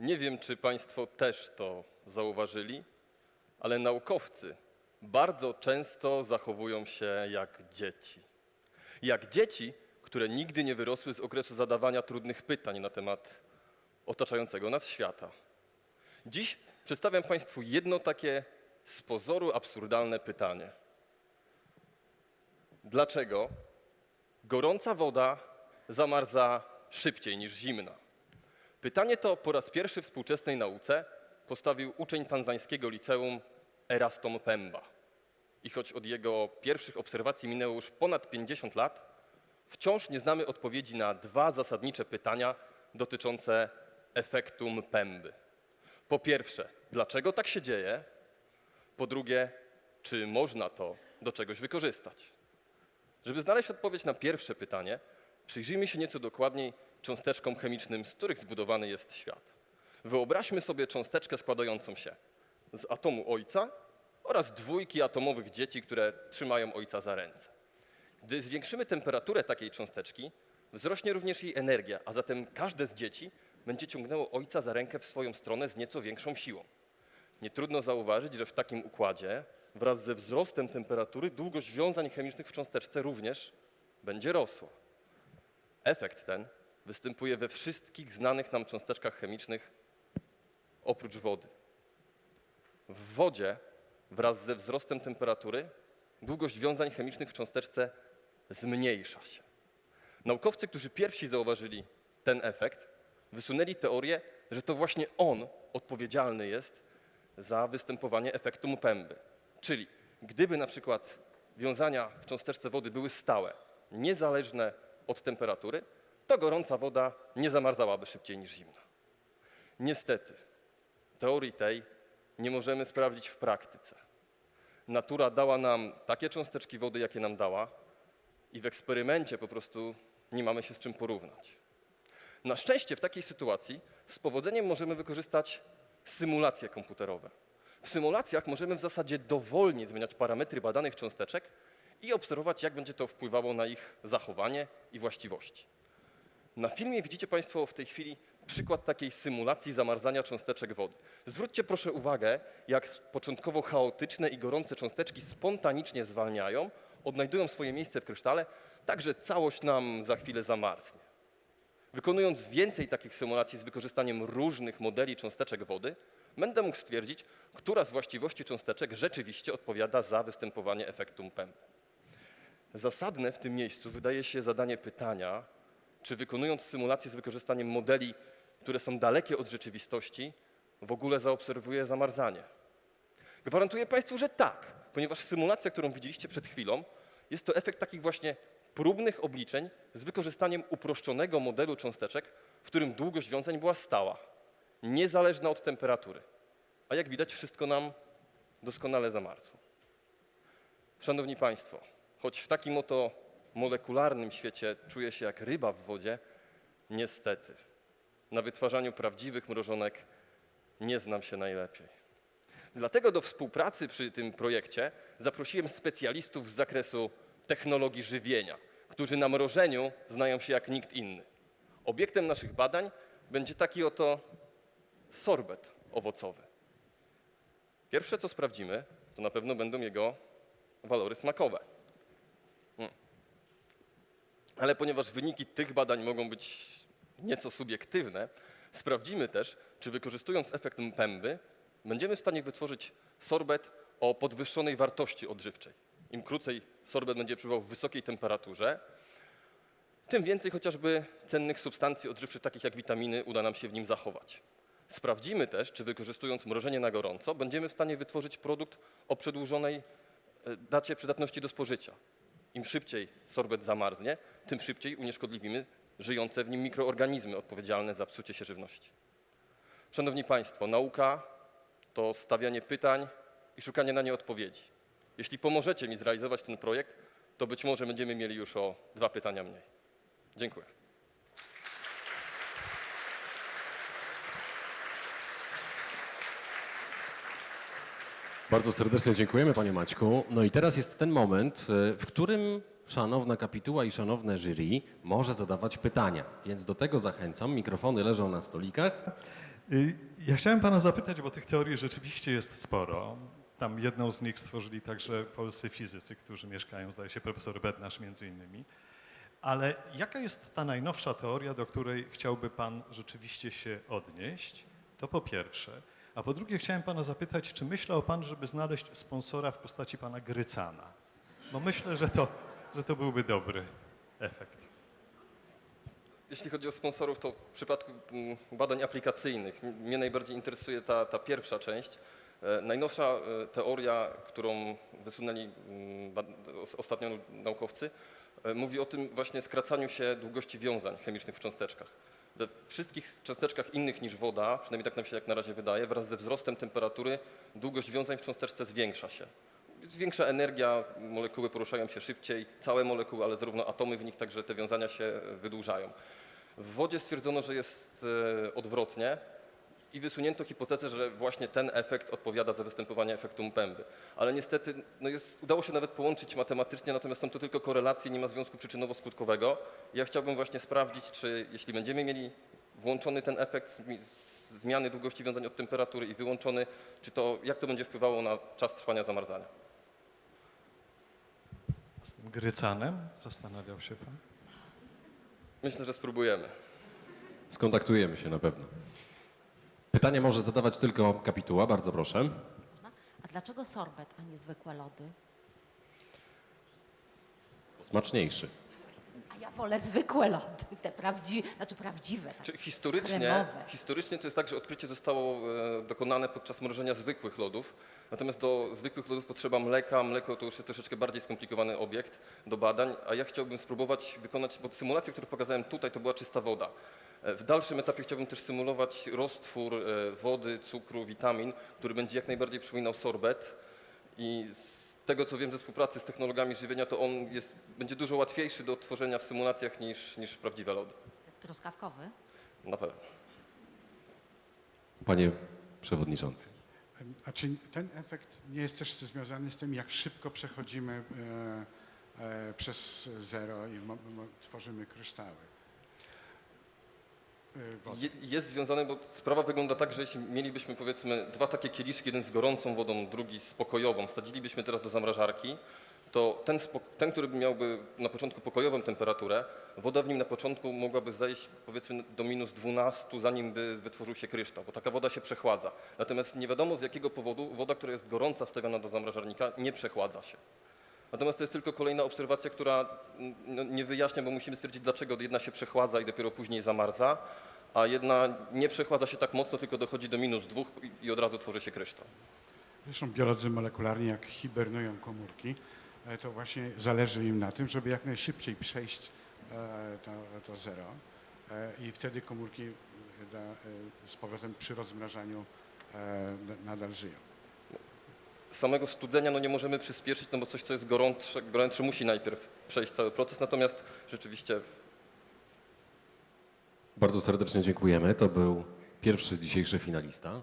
Nie wiem, czy Państwo też to zauważyli, ale naukowcy bardzo często zachowują się jak dzieci. Jak dzieci, które nigdy nie wyrosły z okresu zadawania trudnych pytań na temat otaczającego nas świata. Dziś przedstawiam Państwu jedno takie z pozoru absurdalne pytanie. Dlaczego gorąca woda zamarza szybciej niż zimna? Pytanie to po raz pierwszy w współczesnej nauce postawił uczeń tanzańskiego liceum Erastom Pemba. I choć od jego pierwszych obserwacji minęło już ponad 50 lat, wciąż nie znamy odpowiedzi na dwa zasadnicze pytania dotyczące efektum Pemby. Po pierwsze, dlaczego tak się dzieje? Po drugie, czy można to do czegoś wykorzystać? Żeby znaleźć odpowiedź na pierwsze pytanie, przyjrzyjmy się nieco dokładniej cząsteczkom chemicznym, z których zbudowany jest świat. Wyobraźmy sobie cząsteczkę składającą się z atomu ojca oraz dwójki atomowych dzieci, które trzymają ojca za ręce. Gdy zwiększymy temperaturę takiej cząsteczki, wzrośnie również jej energia, a zatem każde z dzieci będzie ciągnęło ojca za rękę w swoją stronę z nieco większą siłą. Nie trudno zauważyć, że w takim układzie wraz ze wzrostem temperatury długość wiązań chemicznych w cząsteczce również będzie rosła. Efekt ten występuje we wszystkich znanych nam cząsteczkach chemicznych oprócz wody. W wodzie wraz ze wzrostem temperatury długość wiązań chemicznych w cząsteczce zmniejsza się. Naukowcy, którzy pierwsi zauważyli ten efekt, wysunęli teorię, że to właśnie on odpowiedzialny jest za występowanie efektu Mpemby. Czyli gdyby na przykład wiązania w cząsteczce wody były stałe, niezależne od temperatury, to gorąca woda nie zamarzałaby szybciej niż zimna. Niestety, teorii tej nie możemy sprawdzić w praktyce. Natura dała nam takie cząsteczki wody, jakie nam dała, i w eksperymencie po prostu nie mamy się z czym porównać. Na szczęście w takiej sytuacji z powodzeniem możemy wykorzystać symulacje komputerowe. W symulacjach możemy w zasadzie dowolnie zmieniać parametry badanych cząsteczek i obserwować, jak będzie to wpływało na ich zachowanie i właściwości. Na filmie widzicie Państwo w tej chwili przykład takiej symulacji zamarzania cząsteczek wody. Zwróćcie proszę uwagę, jak początkowo chaotyczne i gorące cząsteczki spontanicznie zwalniają, odnajdują swoje miejsce w krysztale, tak że całość nam za chwilę zamarznie. Wykonując więcej takich symulacji z wykorzystaniem różnych modeli cząsteczek wody, będę mógł stwierdzić, która z właściwości cząsteczek rzeczywiście odpowiada za występowanie efektu Pemby. Zasadne w tym miejscu wydaje się zadanie pytania, czy wykonując symulację z wykorzystaniem modeli, które są dalekie od rzeczywistości, w ogóle zaobserwuję zamarzanie. Gwarantuję Państwu, że tak, ponieważ symulacja, którą widzieliście przed chwilą, jest to efekt takich właśnie próbnych obliczeń z wykorzystaniem uproszczonego modelu cząsteczek, w którym długość wiązań była stała, niezależna od temperatury. A jak widać, wszystko nam doskonale zamarzło. Szanowni Państwo, choć w takim oto molekularnym świecie czuję się jak ryba w wodzie, niestety na wytwarzaniu prawdziwych mrożonek nie znam się najlepiej. Dlatego do współpracy przy tym projekcie zaprosiłem specjalistów z zakresu technologii żywienia, którzy na mrożeniu znają się jak nikt inny. Obiektem naszych badań będzie taki oto sorbet owocowy. Pierwsze, co sprawdzimy, to na pewno będą jego walory smakowe. Ale ponieważ wyniki tych badań mogą być nieco subiektywne, sprawdzimy też, czy wykorzystując efekt pęby, będziemy w stanie wytworzyć sorbet o podwyższonej wartości odżywczej. Im krócej sorbet będzie przebywał w wysokiej temperaturze, tym więcej chociażby cennych substancji odżywczych, takich jak witaminy, uda nam się w nim zachować. Sprawdzimy też, czy wykorzystując mrożenie na gorąco, będziemy w stanie wytworzyć produkt o przedłużonej e, dacie przydatności do spożycia. Im szybciej sorbet zamarznie, tym szybciej unieszkodliwimy żyjące w nim mikroorganizmy odpowiedzialne za psucie się żywności. Szanowni Państwo, nauka to stawianie pytań i szukanie na nie odpowiedzi. Jeśli pomożecie mi zrealizować ten projekt, to być może będziemy mieli już o dwa pytania mniej. Dziękuję. Bardzo serdecznie dziękujemy Panie Maćku. No i teraz jest ten moment, e, w którym szanowna kapituła i szanowne jury może zadawać pytania, więc do tego zachęcam. Mikrofony leżą na stolikach. Y, Ja chciałem pana zapytać, bo tych teorii rzeczywiście jest sporo. Tam jedną z nich stworzyli także polscy fizycy, którzy mieszkają, zdaje się, profesor Bednarz między innymi. Ale jaka jest ta najnowsza teoria, do której chciałby pan rzeczywiście się odnieść? To po pierwsze. A po drugie chciałem pana zapytać, czy myślał pan, żeby znaleźć sponsora w postaci pana Grycana? Bo myślę, że to, że to byłby dobry efekt. Jeśli chodzi o sponsorów, to w przypadku mm, badań aplikacyjnych mnie najbardziej interesuje ta, ta pierwsza część. E, Najnowsza e, teoria, którą wysunęli mm, ostatnio naukowcy, e, mówi o tym właśnie skracaniu się długości wiązań chemicznych w cząsteczkach. We wszystkich cząsteczkach innych niż woda, przynajmniej tak nam się jak na razie wydaje, wraz ze wzrostem temperatury długość wiązań w cząsteczce zwiększa się. Zwiększa energia, molekuły poruszają się szybciej, całe molekuły, ale zarówno atomy w nich, także te wiązania się wydłużają. W wodzie stwierdzono, że jest e, odwrotnie i wysunięto hipotezę, że właśnie ten efekt odpowiada za występowanie efektu Mpemby. Ale niestety no jest, udało się nawet połączyć matematycznie, natomiast są to tylko korelacje, nie ma związku przyczynowo-skutkowego. Ja chciałbym właśnie sprawdzić, czy jeśli będziemy mieli włączony ten efekt z- zmiany długości wiązań od temperatury i wyłączony, czy to, jak to będzie wpływało na czas trwania zamarzania. Z tym Grycanem zastanawiał się pan? Myślę, że spróbujemy. Skontaktujemy się na pewno. Pytanie może zadawać tylko kapituła, bardzo proszę. A dlaczego sorbet, a nie zwykłe lody? Smaczniejszy. A ja wolę zwykłe lody, te prawdziwe, znaczy prawdziwe. Tak. Czy historycznie, Kremowe. historycznie to jest tak, że odkrycie zostało e, dokonane podczas mrożenia zwykłych lodów, natomiast do zwykłych lodów potrzeba mleka. Mleko to już jest troszeczkę bardziej skomplikowany obiekt do badań, a ja chciałbym spróbować wykonać, bo symulacje, które pokazałem tutaj, to była czysta woda. W dalszym etapie chciałbym też symulować roztwór e, wody, cukru, witamin, który będzie jak najbardziej przypominał sorbet i z tego co wiem ze współpracy z technologami żywienia, to on jest, będzie dużo łatwiejszy do odtworzenia w symulacjach niż, niż prawdziwe lody. Truskawkowy? Na pewno. Panie przewodniczący. A czy ten efekt nie jest też związany z tym, jak szybko przechodzimy e, e, przez zero i mo, mo, tworzymy kryształy? Je, jest związane, bo sprawa wygląda tak, że jeśli mielibyśmy powiedzmy dwa takie kieliszki, jeden z gorącą wodą, drugi z pokojową, wsadzilibyśmy teraz do zamrażarki, to ten, ten, który miałby na początku pokojową temperaturę, woda w nim na początku mogłaby zejść powiedzmy do minus 12, zanim by wytworzył się kryształ, bo taka woda się przechładza. Natomiast nie wiadomo z jakiego powodu woda, która jest gorąca wstawiona do zamrażarnika, nie przechładza się. Natomiast to jest tylko kolejna obserwacja, która mm, no, nie wyjaśnia, bo musimy stwierdzić, dlaczego jedna się przechładza i dopiero później zamarza, a jedna nie przechładza się tak mocno, tylko dochodzi do minus dwóch i- od razu tworzy się kryształ. Zresztą biolodzy molekularni, jak hibernują komórki, e, to właśnie zależy im na tym, żeby jak najszybciej przejść e, to, to zero e, i wtedy komórki z powrotem przy rozmrażaniu na- nadal żyją. Samego studzenia no, nie możemy przyspieszyć, no bo coś, co jest gorące, gorętsze musi najpierw przejść cały proces, natomiast rzeczywiście Bardzo serdecznie dziękujemy. To był pierwszy dzisiejszy finalista.